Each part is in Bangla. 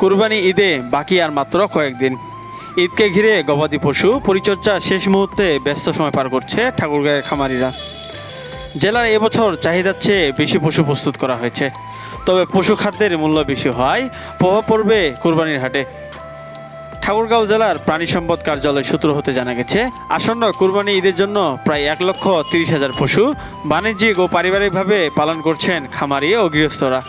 কুরবানি ঈদে বাকি আর মাত্র কয়েকদিন। ঈদকে ঘিরে গবাদি পশু পরিচর্যা শেষ মুহূর্তে ব্যস্ত সময় পার করছে ঠাকুরগাঁয়ের খামারিরা। জেলার এবছর চাহিদার চেয়ে বেশি পশু প্রস্তুত করা হয়েছে। তবে পশু খাদ্যের মূল্য বেশি হওয়ায় প্রভাব পড়বে কুরবানির হাটে। ঠাকুরগাঁও জেলার প্রাণী সম্পদ কার্যালয় সূত্র হতে জানা গেছে, আসন্ন কুরবানি ঈদের জন্য প্রায় এক লক্ষ তিরিশ হাজার পশু বাণিজ্যিক ও পারিবারিকভাবে পালন করছেন খামারি ও গৃহস্থরা।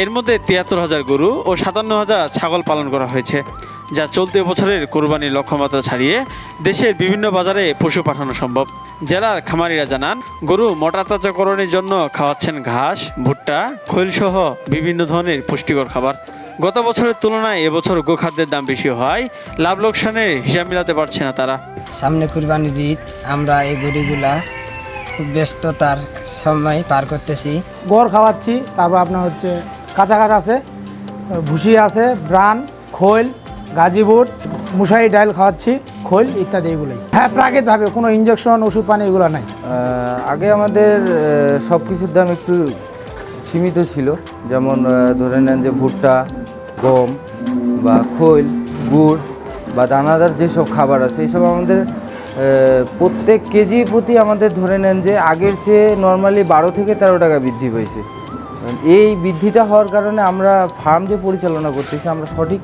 এর মধ্যে তিয়াত্তর হাজার গরু ও সাতান্ন হাজার ছাগল পালন করা হয়েছে যা চলতি বছরের কোরবানির লক্ষ্যমাত্রা ছাড়িয়ে দেশের বিভিন্ন বাজারে পশু পাঠানো সম্ভব। জেলার খামারিরা জানান গরু মোটাতাজাকরণের জন্য খাওয়াচ্ছেন ঘাস ভুট্টা খৈলসহ বিভিন্ন ধরনের পুষ্টিকর খাবার। গত বছরের তুলনায় এবছর গোখাদ্যের দাম বেশি হয় লাভ লোকসানের হিসাব মিলাতে পারছে না তারা। সামনে কুরবানির ঈদ আমরা এই গরুগুলা খুব ব্যস্ততার সময় পার করতেছি। গড় খাওয়াচ্ছি তারপর আপনার হচ্ছে কাঁচা কাঁচা আছে, ভুসি আছে, ব্রান, খোল গাজিবুট মুসারি ডাইল খাওয়াচ্ছি, খোল ইত্যাদি এগুলোই। হ্যাঁ প্রাকৃতিকভাবে কোনো ইঞ্জেকশন ওষুধ, পানি এগুলো নাই। আগে আমাদের সব কিছুর দাম একটু সীমিত ছিল। যেমন ধরে নেন যে ভুট্টা, গম বা খৈল, গুড় বা দানাদার যেসব খাবার আছে এইসব আমাদের প্রত্যেক কেজি প্রতি আমাদের ধরে নেন যে আগের চেয়ে নর্মালি বারো থেকে তেরো টাকা বৃদ্ধি পেয়েছে এই বৃদ্ধিটা হওয়ার কারণে আমরা ফার্ম যে পরিচালনা করতেছি আমরা সঠিক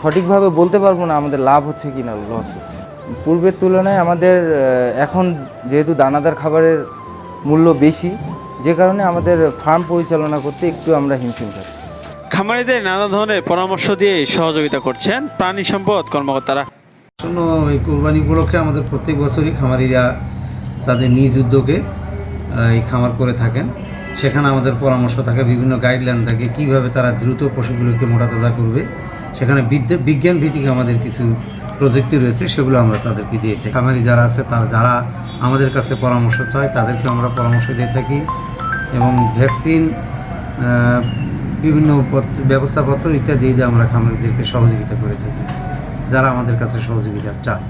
সঠিকভাবে বলতে পারব না আমাদের লাভ হচ্ছে কি না লস হচ্ছে। পূর্বের তুলনায় আমাদের এখন যেহেতু দানাদার খাবারের মূল্য বেশি যে কারণে আমাদের ফার্ম পরিচালনা করতে একটু আমরা হিমশিম খাচ্ছি। খামারিদের নানা ধরনের পরামর্শ দিয়ে সহযোগিতা করছেন প্রাণী সম্পদ কর্মকর্তারা। আসন্ন এই কোরবানি উপলক্ষে আমাদের প্রত্যেক বছরই খামারিরা তাদের নিজ উদ্যোগে এই খামার করে থাকেন। সেখানে আমাদের পরামর্শ থাকে, বিভিন্ন গাইডলাইন থাকে, কীভাবে তারা দ্রুত পশুগুলোকে মোটাতাজা করবে। সেখানে বিদ্যা বিজ্ঞান ভিত্তিক আমাদের কিছু প্রযুক্তি রয়েছে, সেগুলো আমরা তাদেরকে দিয়ে থাকি। খামারি যারা আছে, তার যারা আমাদের কাছে পরামর্শ চায়, তাদেরকে আমরা পরামর্শ দিয়ে থাকি। এবং ভ্যাকসিন বিভিন্ন ব্যবস্থাপত্র ইত্যাদি দিয়ে আমরা খামারিদেরকে সহযোগিতা করে থাকি, যারা আমাদের কাছে সহযোগিতা চায়।